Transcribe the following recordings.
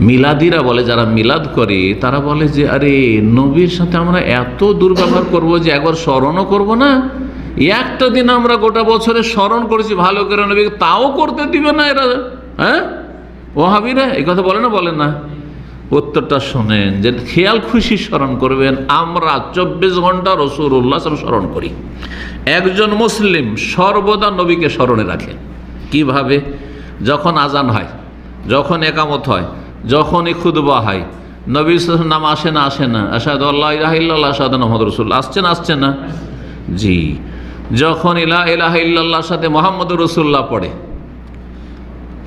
মিলাদিরা বলে, যারা মিলাদ করে, তারা বলে যে, আরে, নবীর সাথে আমরা এত দুর্ব্যবহার করব যে, একবার স্মরণও করব না। একটা দিন আমরা গোটা বছরে স্মরণ করেছি, ভালো করে নবীকে তাও করতে দিবে না এরা হ্যাঁ? ও হাবিরা এই কথা বলে না বলে না। উত্তরটা শোনেন যে, খেয়াল খুশি স্মরণ করবেন, আমরা চব্বিশ ঘণ্টা রসুল্লাহ স্মরণ করি। একজন মুসলিম সর্বদা নবীকে স্মরণে রাখে। কীভাবে? যখন আজান হয়, যখন একামত হয় যখনই খুদবা হয় নবী নাম আসে না আসে না। আসাদ আল্লাহ ইলাহিল্লাহ আসাদ মোহাম্মদ রসুল্লাহ আসছে না আসছে না। জি। যখন ইলাহ ইলাহ ইল্লাল্লাহর সাথে মোহাম্মদ রসুল্লাহ পড়ে,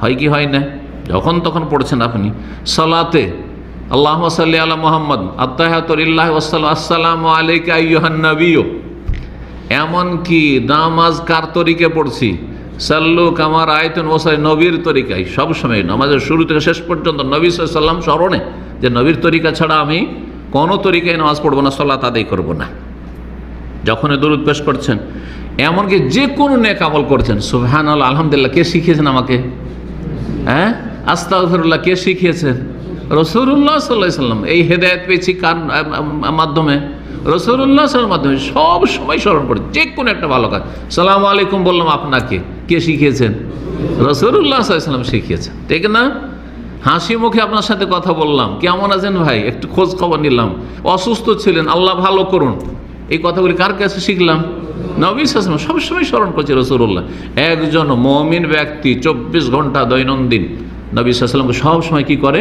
হয় কি, হয় না? যখন তখন পড়ছেন আপনি। সালাতে আল্লাহ সাল্লি আলা মোহাম্মদ আত্মাহাতুল্লাহ আসসালাম আলাইকা আইয়ুহান নবীও এমনকি কার তরিকে পড়ছি? সাল্লু কামার আয়তন ওসাই নবীর তরিকায় সবসময় নামাজের শুরু থেকে শেষ পর্যন্ত নবী সাল্লাম স্মরণে যে নবীর তরিকা ছাড়া আমি কোনো তরিকায় নামাজ পড়ব না সল্লাহ আদায় করব না। যখন দরুদ পেশ করছেন, এমনকি যে কোনো নেক আমল করছেন সুবহান আল্লাহ আলহামদুলিল্লাহ, কে শিখিয়েছেন আমাকে? হ্যাঁ? আস্তাগফিরুল্লাহ, কে শিখিয়েছেন রসুল্লাহ সাল্লাহ সাল্লাম এই হেদায়ত পেয়েছি কার মাধ্যমে? রসুল্লাহ মাধ্যমে সব সময় স্মরণ করে যে কোনো একটা ভালো কাজ। সালাম আলাইকুম বললাম আপনাকে, কে শিখিয়েছেন? রসুল্লাহ সাল্লাম শিখিয়েছেন, ঠিক না? হাসি মুখে আপনার সাথে কথা বললাম, কেমন আছেন ভাই? একটু খোঁজ খবর নিলাম, অসুস্থ ছিলেন, আল্লাহ ভালো করুন। এই কথাগুলি কার কাছে শিখলাম? নবী সালাম সবসময় স্মরণ করছে রসুল্লাহ। একজন মমিন ব্যক্তি চব্বিশ ঘণ্টা দৈনন্দিন, নবী সাল্লামকে সবসময় কি করে?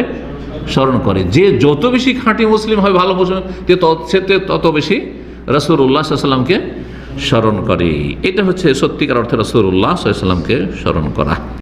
স্মরণ করে। যে যত বেশি খাঁটি মুসলিম হয়, ভালো মুসলিম তত- সে তত বেশি রসুল্লাহ সাল্লামকে স্মরণ করে। এটা হচ্ছে সত্যিকার অর্থে রসুল্লাহ সাল্লামকে স্মরণ করা।